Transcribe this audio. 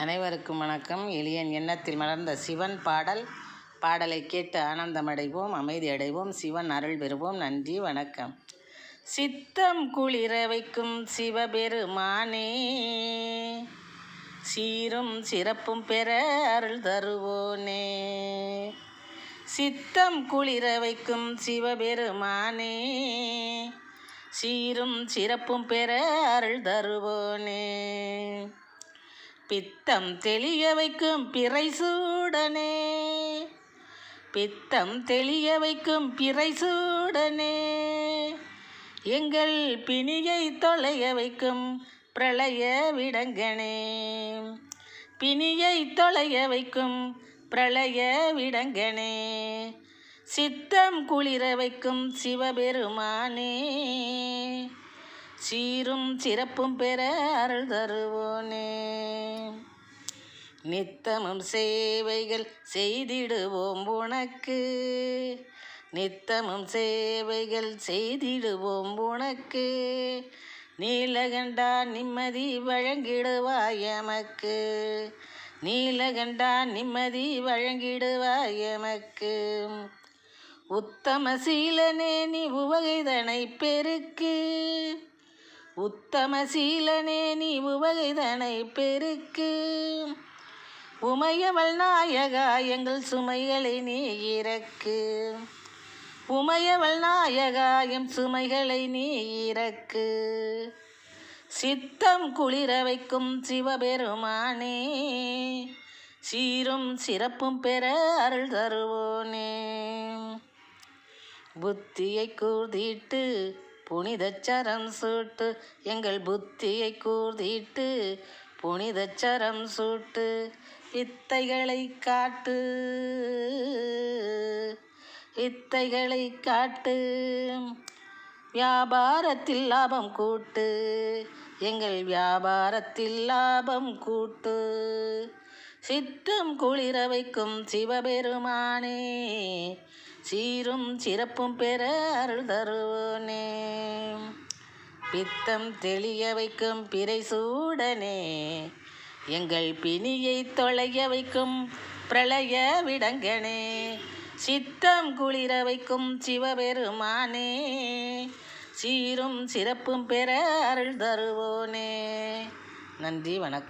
அனைவருக்கும் வணக்கம். எளியன் எண்ணத்தில் மலர்ந்த சிவன் பாடல். பாடலை கேட்டு ஆனந்தமடைவோம் அமைதி அடைவோம் சிவன் அருள் பெறுவோம். நன்றி வணக்கம். சித்தம் குளிர வைக்கும் சிவபெருமானே சீரும் சிறப்பும் பெற அருள் தருவோனே. சித்தம் குளிர வைக்கும் சிவபெருமானே சீரும் சிறப்பும் பெற அருள் தருவோனே. பித்தம் தெளிய வைக்கும் பிறை சூடனே. பித்தம் தெளிய வைக்கும் பிறை சூடனே. எங்கள் பிணியை தொலைய வைக்கும் பிரளய விடங்கனே. பிணியை தொலைய வைக்கும் பிரளய விடங்கனே. சித்தம் குளிர வைக்கும் சிவபெருமானே. சீரும் சிறப்பும் பெற அருள் தருவோனே. நித்தமும் சேவைகள் செய்திடுவோம் உனக்கு. நித்தமும் சேவைகள் செய்திடுவோம் உனக்கு. நீலகண்டா நிம்மதி வழங்கிடுவாய் எமக்கு. நீலகண்டா நிம்மதி வழங்கிடுவாய் எமக்கு. உத்தம சீலனே நீ உவகைதனை பெருக்கு. உத்தம சீலனே நீ உவகைதனை பெருக்கு. உமையவள் நாயகா எங்கள் சுமைகளை நீ இறக்கு. உமையவள் நாயகா எம் சுமைகளை நீ இறக்கு. சித்தம் குளிர வைக்கும் சிவபெருமானே சீரும் சிறப்பும் பெற அருள் தருவோனே. புத்தியை கூர்திட்டு புனிதச்சரம் சூட்டு எங்கள் புத்தியை கூர்ந்திட்டு. புனிதச்சரம் சூட்டு வித்தைகளை காட்டு. வித்தைகளை காட்டு. வியாபாரத்தில் லாபம் கூட்டு. எங்கள் வியாபாரத்தில் லாபம் கூட்டு. சித்தம் குளிர வைக்கும் சிவபெருமானே சீரும் சிறப்பும் பெற அருள் தருவோனே. பித்தம் தெளிய வைக்கும் பிறை சூடனே எங்கள் பிணியை தொலைய வைக்கும் பிரளய விடங்கனே. சித்தம் குளிர வைக்கும் சிவபெருமானே சீரும் சிறப்பும் பெற அருள் தருவோனே. நன்றி வணக்கம்.